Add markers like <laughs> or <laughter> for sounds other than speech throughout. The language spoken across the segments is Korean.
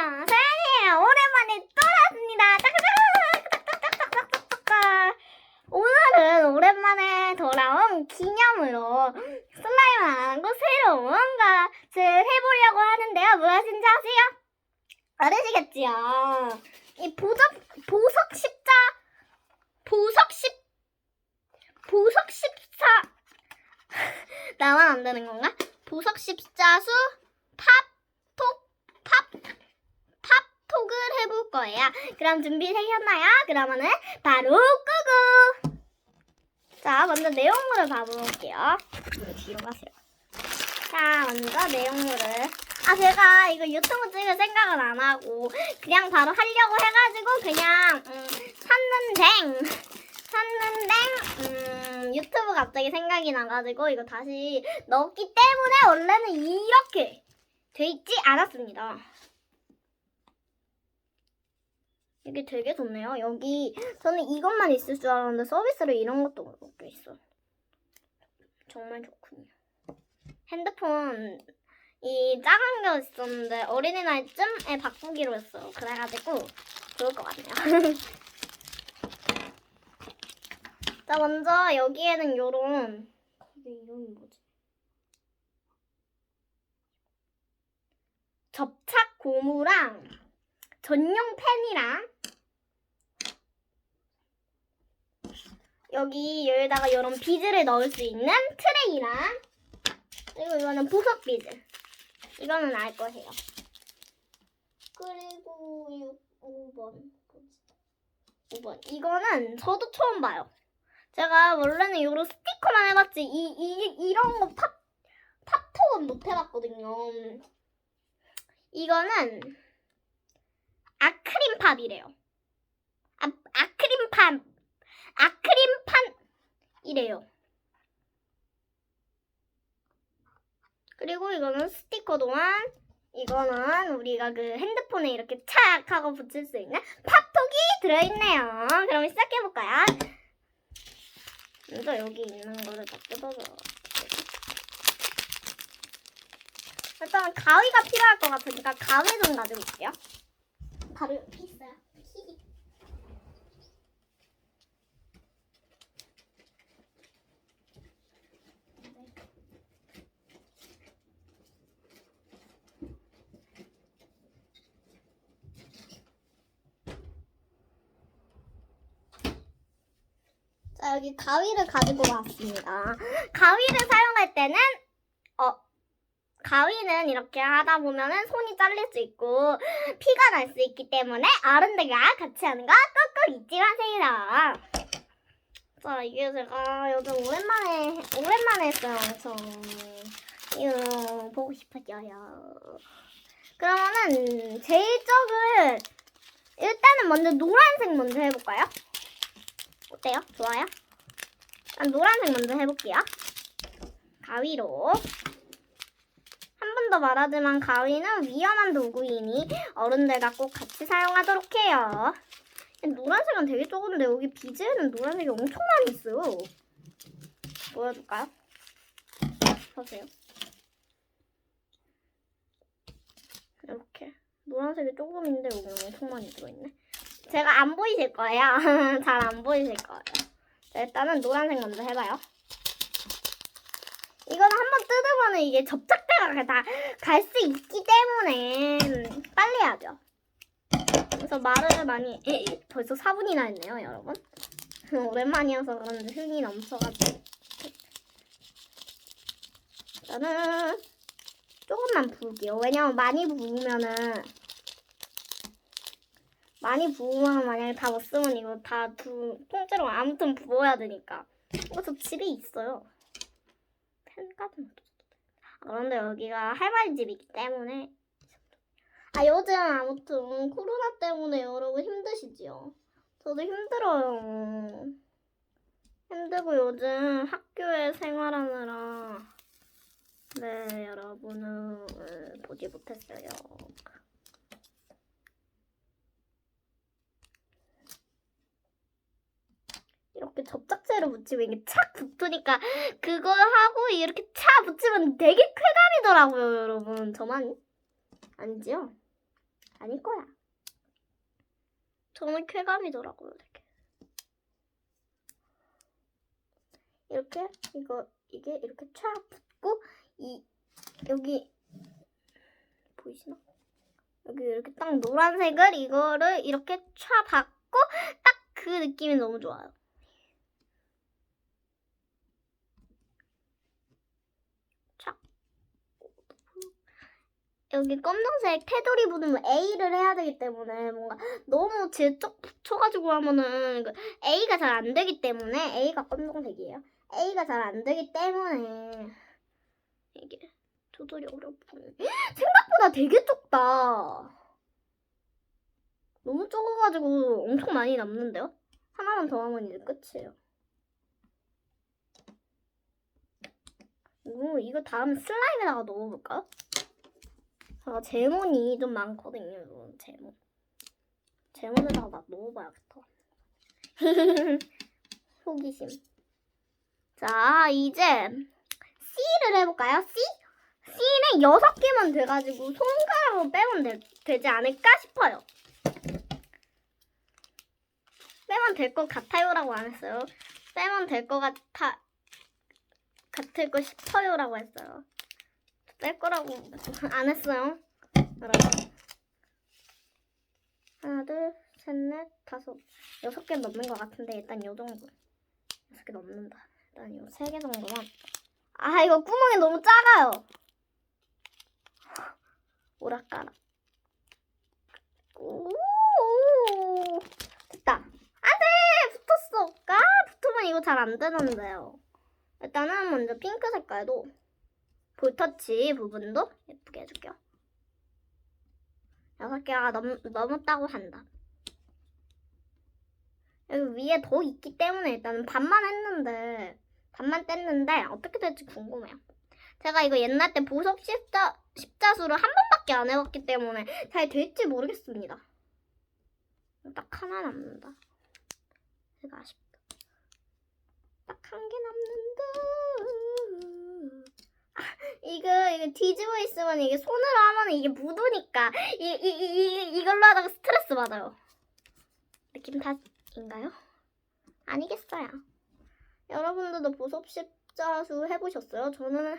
안녕하세요. 서연이에요. 오랜만에 돌아왔습니다. 오늘은 오랜만에 돌아온 기념으로 슬라임 안 하는 거 새로운 것을 해보려고 하는데요. 무엇인지 아세요? 알으시겠지요? 이 보석, 보석 십자, 보석 십, 보석 십사, <laughs> 나만 안 되는 건가? 보석 십자수 팝, 톡, 팝, 팝톡을 해볼 거예요. 그럼 준비되셨나요? 그러면은 바로 끄고! 자, 먼저 내용물을 봐볼게요. 뒤로 가세요. 자, 먼저 내용물을. 아, 제가 이거 유튜브 찍을 생각은 안 하고, 그냥 바로 하려고 해가지고, 그냥, 음, 샀는데, 샀는데, 음, 유튜브 갑자기 생각이 나가지고, 이거 다시 넣었기 때문에, 원래는 이렇게 돼 있지 않았습니다. 이게 되게 좋네요. 여기, 저는 이것만 있을 줄 알았는데, 서비스로 이런 것도 있어. 정말 좋군요. 핸드폰, 이 작은 거 있었는데 어린이날쯤에 바꾸기로 했어요. 그래가지고 좋을 것 같네요. <laughs> 자 먼저 여기에는 요런 거기 이름이 뭐지? 접착 고무랑 전용 펜이랑 여기 여기다가 이런 비즈를 넣을 수 있는 트레이랑 그리고 이거는 보석 비즈. 이거는 알 거예요. 그리고 6, 5번. 5번. 이거는 저도 처음 봐요. 제가 원래는 이런 스티커만 해봤지, 이, 이, 이런 거 팝, 팝톡은 못 해봤거든요. 이거는 아크림 팝이래요. 아, 아크림 팝. 아크림 팝이래요. 그리고 이거는 스티커 동안 이거는 우리가 그 핸드폰에 이렇게 착 하고 붙일 수 있는 팝톡이 들어있네요. 그럼 시작해볼까요? 먼저 여기 있는 거를 다 뜯어서 일단 가위가 필요할 것 같으니까 가위 좀 가지고 올게요. 바로 여기 있어요. 히히. 자, 여기 가위를 가지고 왔습니다. 가위를 사용할 때는, 어, 가위는 이렇게 하다 보면은 손이 잘릴 수 있고, 피가 날 수 있기 때문에 어른들과 같이 하는 거 꾹꾹 잊지 마세요. 자, 이게 제가 요즘 오랜만에, 오랜만에 했어요, 엄청. 이거 보고 싶어져요. 그러면은, 제일 쪽을, 일단은 먼저 노란색 먼저 해볼까요? 어때요? 좋아요? 난 노란색 먼저 해볼게요. 가위로. 한 번 더 말하지만 가위는 위험한 도구이니 어른들과 꼭 같이 사용하도록 해요. 노란색은 되게 적은데 여기 비즈에는 노란색이 엄청 많이 있어요. 보여줄까요? 보세요. 이렇게. 노란색이 조금인데 여기는 엄청 많이 들어있네. 제가 안 보이실 거예요. <laughs> 잘 안 보이실 거예요. 자, 일단은 노란색 먼저 해봐요. 이거는 한번 뜯으면 이게 접착제가 다 갈 수 있기 때문에 빨리 해야죠. 그래서 말을 많이 에, 에, 벌써 4분이나 했네요, 여러분. <laughs> 오랜만이어서 그런지 흥이 넘쳐가지고. 저는 조금만 부을게요. 왜냐면 많이 부으면은 많이 부으면 만약에 다 못 쓰면 이거 다 두, 통째로 아무튼 부어야 되니까. 이거 저 집에 있어요. 펜 같은 것도. 아, 그런데 여기가 할머니 집이기 때문에. 아, 요즘 아무튼 코로나 때문에 여러분 힘드시지요? 저도 힘들어요. 힘들고 요즘 학교에 생활하느라. 네, 여러분을 보지 못했어요. 이렇게 접착제로 붙이면 이게 착 붙으니까 그거 하고 이렇게 착 붙이면 되게 쾌감이더라고요, 여러분. 저만 아니지요? 아닐 거야. 저는 쾌감이더라고요, 되게. 이렇게 이거 이게 이렇게 촥 붙고 이 여기 보이시나? 여기 이렇게 딱 노란색을 이거를 이렇게 촥 받고 딱 그 느낌이 너무 좋아요. 촥. 여기 검정색 테두리 부분은 A를 해야 되기 때문에 뭔가 너무 질적 붙여가지고 하면은 그 A가 잘 안 되기 때문에 A가 검정색이에요. A가 잘 안 되기 때문에 이게 조절이 어렵고 생각보다 되게 좁다. 너무 적어가지고 엄청 많이 남는데요? 하나만 더 하면 이제 끝이에요. 오, 이거 다음 슬라임에다가 넣어볼까요? 제가 제몬이 좀 많거든요. 이거 제몬. 제몬에다가 막 넣어봐야겠다. <laughs> 호기심. 자, 이제 C를 해볼까요? C? C는 여섯 개만 돼가지고 손가락으로 빼면 되, 되지 않을까 싶어요. 빼면 될 것 같아요라고 안 했어요. 빼면 될 것 같아 같을 거 싶어요라고 했어요. 뺄 거라고 안 했어요. 하나, 둘, 셋, 넷, 다섯, 여섯 개 넘는 것 같은데 일단 요 정도. 여섯 개 넘는다. 일단 요 세 개 정도만. 아 이거 구멍이 너무 작아요. 오락가락. 오 됐다. 안돼 붙었어. 아 붙으면 이거 잘 안 되는데요. 일단은 먼저 핑크 색깔도 볼터치 부분도 예쁘게 해줄게요. 여섯 개가 넘, 넘었다고 한다. 여기 위에 더 있기 때문에 일단은 반만 했는데 반만 뗐는데 어떻게 될지 궁금해요. 제가 이거 옛날 때 보석 십자, 십자수를 한 번밖에 안 해봤기 때문에 잘 될지 모르겠습니다. 딱 하나 남는다. 제가 아쉽다. 딱 한 개 남는다. 아, 이거 이거 뒤집어 있으면 이게 손으로 하면 이게 묻으니까 이, 이, 이, 이, 이 걸로 하다가 스트레스 받아요. 느낌 탓인가요? 아니겠어요. 여러분들도 보석 십자수 해보셨어요? 저는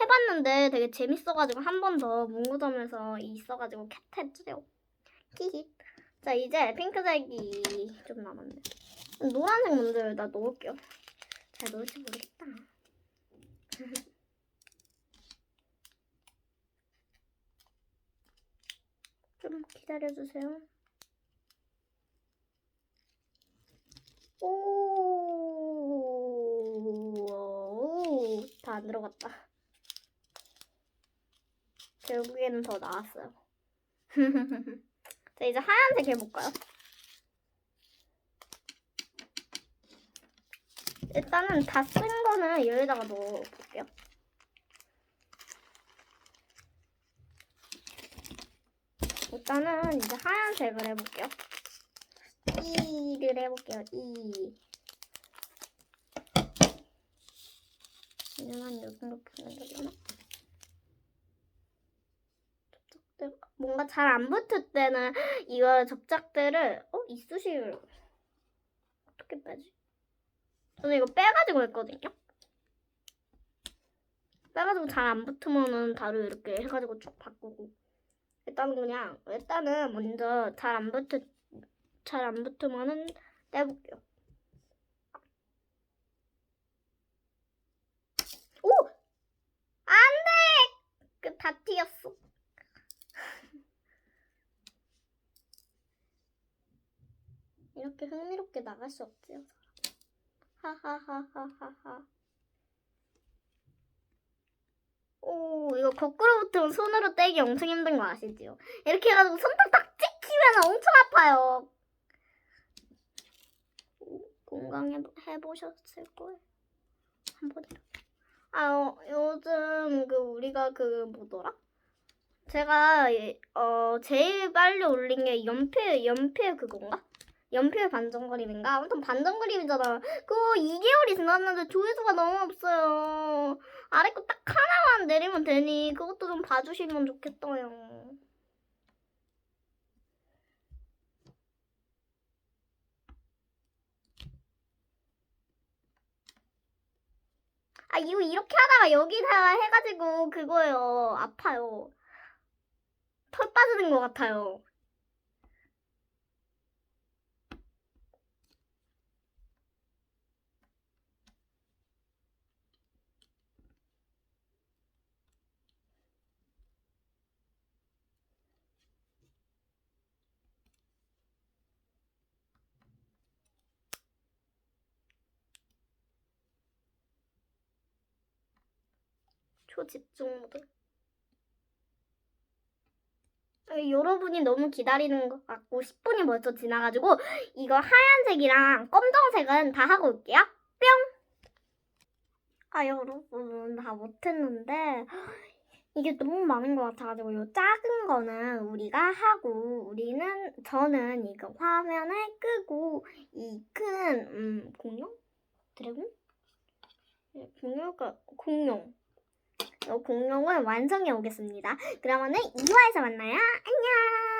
해봤는데 되게 재밌어가지고 한 번 더 문구점에서 있어가지고 캡했죠. 히히. 자 이제 핑크색이 좀 남았네. 노란색 먼저 여기다 넣을게요. 잘 넣을지 모르겠다. 좀 기다려주세요. 오, 다 안 들어갔다. 결국에는 더 나왔어요. <laughs> 자, 이제 하얀색 해볼까요? 일단은 다 쓴 거는 여기다가 넣어볼게요. 일단은 이제 하얀색을 해볼게요. E를 해볼게요. E. 이제만 이 정도 보면 되려나? 접착들 뭔가 잘 안 붙을 때는 이거 접착들을 어 이쑤시개를 어떻게 빼지? 저는 이거 빼가지고 했거든요. 빼가지고 잘 안 붙으면은 바로 이렇게 해가지고 쭉 바꾸고 일단은 그냥 일단은 먼저 잘 안 붙을 잘안 붙으면은 떼볼게요. 오! 안 돼! 그다 튀었어. <laughs> 이렇게 흥미롭게 나갈 수 없지요. 하하하하하하. 오, 이거 거꾸로 붙으면 손으로 떼기 엄청 힘든 거 아시지요? 이렇게 해가지고 손톱 딱 찍히면 엄청 아파요. 공강해 해보셨을 거예요. 한번 이렇게. 아, 어, 요즘 그 우리가 그 뭐더라? 제가 이- 어 제일 빨리 올린 게 연필 연필 그건가? 연필 반전거림인가? 아무튼 반전거림이잖아. 그거 2개월이 지났는데 조회수가 너무 없어요. 아래 거 딱 하나만 내리면 되니 그것도 좀 봐주시면 좋겠어요. 아 이거 이렇게 하다가 여기다 해가지고 그거예요. 아파요. 털 빠지는 것 같아요. 초집중 모드. 아니, 여러분이 너무 기다리는 것 같고 10분이 벌써 지나가지고 이거 하얀색이랑 검정색은 다 하고 올게요. 뿅! 아 여러분 다 못했는데 이게 너무 많은 것 같아가지고 이 작은 거는 우리가 하고 우리는 저는 이거 화면을 끄고 이큰 음, 공룡? 드래곤? 네, 공룡일까? 공룡. 이 공룡을 완성해 오겠습니다. 그러면은 2화에서 만나요. 안녕!